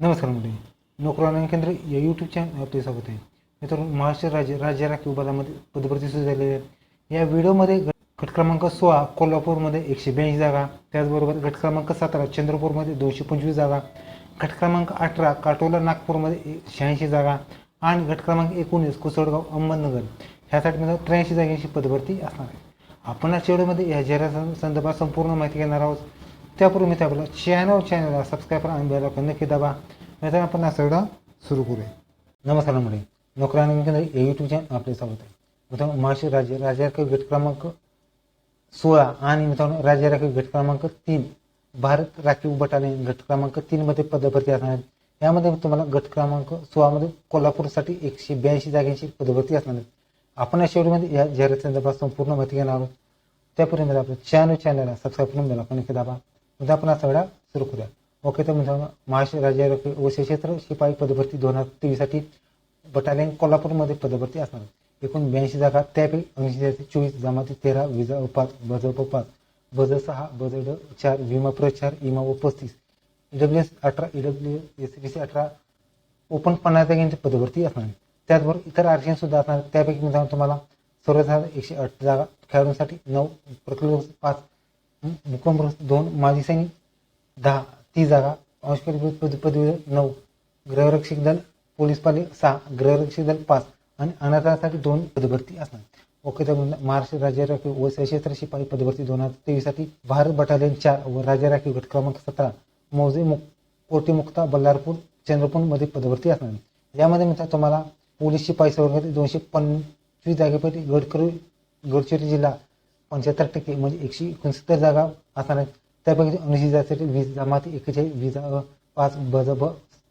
नमस्कार मंडळी. नोकरी केंद्र या यूट्यूब चॅनल आपले स्वागत आहे. मित्रांनो महाराष्ट्र राज्य राज्य राखीव बलामध्ये पदभरती सुरू झालेली आहे. या व्हिडिओमध्ये गट क्रमांक सोळा कोल्हापूरमध्ये एकशे ब्याऐंशी जागा त्याचबरोबर गट क्रमांक सतरा चंद्रपूरमध्ये दोनशे पंचवीस जागा गट क्रमांक अठरा काटोला नागपूरमध्ये शहाऐंशी जागा आणि गट क्रमांक एकोणीस कुसळगाव अहमदनगर. ह्यासाठी मित्र त्र्याऐंशी जागांची पदभरती असणार आहे. आपण या व्हिडिओमध्ये या जाहिरात संदर्भात संपूर्ण माहिती घेणार आहोत. त्यापूर्वी मी आपलं चॅनल चॅनलला सबस्क्राईब करा आणि बेल आयकॉन नक्की दाबा. नाहीतर आपण असं सुरू करूया. नमस्कार मंडळी. नोकऱ्याने आणि केंद्र या यूट्यूब चॅनल आपले स्वागत आहे. मित्रांनो महाराष्ट्र राज्य राज्य गट क्रमांक सोळा आणि मित्रांनो राज्य राखीव गट क्रमांक तीन भारत राखीव बटालियन गट क्रमांक तीनमध्ये पदभरती असणार आहेत. यामध्ये तुम्हाला गट क्रमांक सोळामध्ये कोल्हापूरसाठी एकशे ब्याऐंशी जागांची पदभरती असणार आहेत. आपण या शेवटमध्ये या जाहिरात संदर्भात संपूर्ण माहिती घेणार आहोत. त्यापूर्वी मला आपलं चॅनल चॅनलला सबस्क्राईब करून द्याला पण दाबा. म्हणजे आपण असा सगळा सुरू करूया. ओके तर मित्रांनो महाराष्ट्र राज्य राखीव व क्षेत्र शिपाई पदभरती दोन हजार तेवीससाठी बटालियन कोल्हापूरमध्ये पदभरती असणार एकूण ब्याऐंशी जागा त्यापैकी ऐंशी चोवीस जमाती तेरा विजा पाच बज प पाच बज सहा बज ड चार विमा प्र चार इमा व पस्तीस. ईडब्ल्यू एस अठरा E W S B C अठरा ओपन पन्नास जागांची पदभरती असणार त्याचबरोबर इतर आरक्षण सुद्धा असणार त्यापैकी मित्रांनो तुम्हाला सर्वसाधारण एकशे आठ जागा खेळाडूंसाठी नऊ प्रकल्प पाच भूकंपग्रस्त दोन माजी सैनिक दहा तीस जागा अंशकारी पद पदवीधर नऊ गृहरक्षक दल पोलीस पाले सहा गृहरक्षक दल पाच आणि अनाथासाठी दोन पदभरती असणार. ओके तर महाराष्ट्र राज्य राखीव व सशस्त्र शिपाई पदभरती दोन हजार तेवीससाठी भारत बटालियन चार व राज्य राखीव गट क्रमांक सतरा मौजे मुक कोटीमुक्ता बल्लारपूर चंद्रपूरमध्ये पदभरती असणार. यामध्ये मित्र तुम्हाला पोलीस शिपाई वर्गातील दोनशे पंचवीस जागेपैकी गडकरी गडचिरोली जिल्हा पंच्याहत्तर टक्के म्हणजे एकशे एकोणसत्तर जागा असणार आहेत. त्यापैकी ऐंशी जातीसाठी वीस जमाती एकेचाळीस वीज पाच बज ब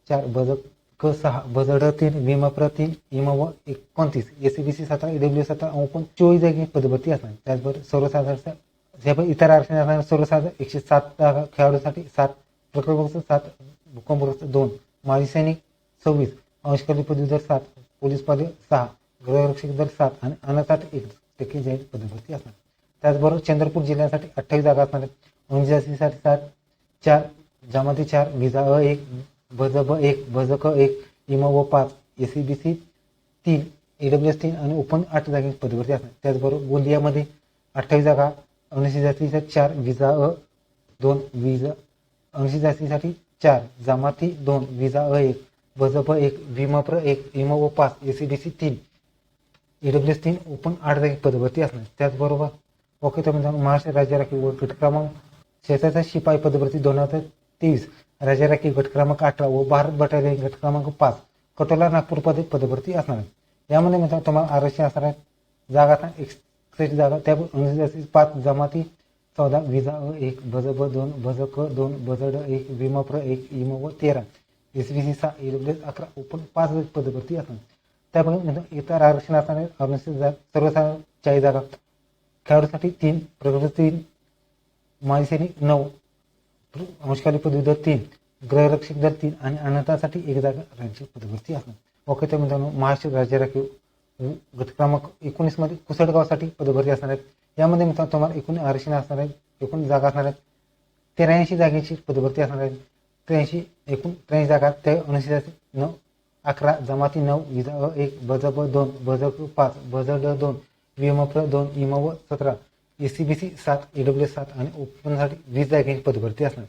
चार बज क सहा बज ड तीन विमा प्र तीन इमा व एकोणतीस. एस बी सी सतरा ईडब्ल्यू सतरा ओपन चोवीस जागी पदभरती असणार. त्याचबरोबर सर्वसाधारण इतर आरक्षण असणार सर्वसाधारण एकशे सात जागा खेळाडूसाठी सात प्रकल्पग्रस्त सात भूकंपग्रस्त दोन माजी सैनिक सव्वीस अंशकारी पदवीधर सात पोलीस पाले सहा गृहरक्षक दर सात आणि अनाथाट एक टक्के जाहीर पदभरती असणार. त्याचबरोबर चंद्रपूर जिल्ह्यासाठी अठ्ठावीस जागा असणार आहेत उंचासीसाठी सात चार जमाती चार विजा अ एक भज ब एक भज क एक इम व पाच ए सी बी सी तीन एडब्ल्यू एस तीन आणि ओपन आठ जागेची पदभरती असणार त्याचबरोबर गोंदियामध्ये अठ्ठावीस जागा अनुसूचित जातीसाठी चार विजा अ दोन विजा अनुसूचित जातीसाठी चार जमाती दोन विजा अ एक भजप एक विमा प्र एक इमा व पाच ए सी बी सी तीन ईडब्ल्यू एस तीन ओपन आठ जागी पदभरती असणार. त्याचबरोबर ओके तर म्हणजे महाराष्ट्र राज्य राखीव गट क्रमांक शेताचा शिपाई पदभरती दोन हजार तेवीस राज्य राखीव गट क्रमांक अठरा व भारत बटालियन गट क्रमांक पाच कटोला नागपूर पद पदभरती असणार आहे यामध्ये म्हणजे तुम्हाला आरक्षण असणार आहे जागा आता एकसष्ट जागा त्या अनुसूचित पाच जमाती चौदा विजा अ एक भज ब दोन भज क दोन भजड ड एक विमा प्र एक इम व तेरा एस बी सी सहा ईडब्ल्यू एस अकरा ओपन पाच पदभरती असणार त्यामुळे इतर आरक्षण असणार आहे अनुसूचित जागा सर्वसाधारण चाळीस जागा. खेळाडूसाठी तीन प्रगत तीन माजी सैनिक नऊ अंशकाली पदवीधर तीन गृहरक्षक दर तीन आणि अनाथासाठी एक जागा राज्य पदभरती आहे. ओके तर मित्रांनो महाराष्ट्र राज्य राखीव गट क्रमांक एकोणीसमध्ये कुसडगावसाठी पदभरती असणार आहेत. यामध्ये मित्रांनो तुम्हाला एकूण आरक्षण असणार आहेत एकूण जागा असणार आहेत त्र्याऐंशी जागेची पदभरती असणार आहेत. त्र्याऐंशी एकूण त्र्याऐंशी जागा त्या अनुसूचित नऊ अकरा जमाती नऊ विजा एक बज ब दोन बज पाच बज ड दोन विमा प्र दोन इमा व सतरा ए सी बी सी सात ईडब्ल्यू सात आणि ओपनसाठी वीस जागांची पदभरती असणार.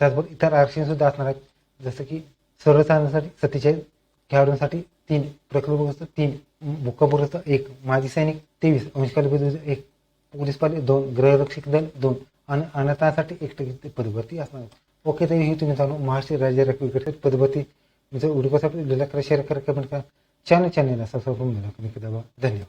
त्याचबरोबर इतर आरक्षण सुद्धा असणार आहेत. जसं की सर्वसाधारणसाठी सत्तेचाळीस खेळाडूंसाठी तीन प्रकल्पग्रस्त तीन भूकंपग्रस्त एक माजी सैनिक तेवीस अंशकाली एक पोलीस पाले दोन गृहरक्षक दल दोन आणि अनाथांसाठी एक टक्के पदभरती असणार ओके तर ही तुम्ही चालू महाराष्ट्र राज्य राखीव गट पदभरती. तुमचं लिहिला क्रश्या शेअर करा कमेंट करा चॅनल चॅनलला सबस्क्राईब करून द्या धन्यवाद.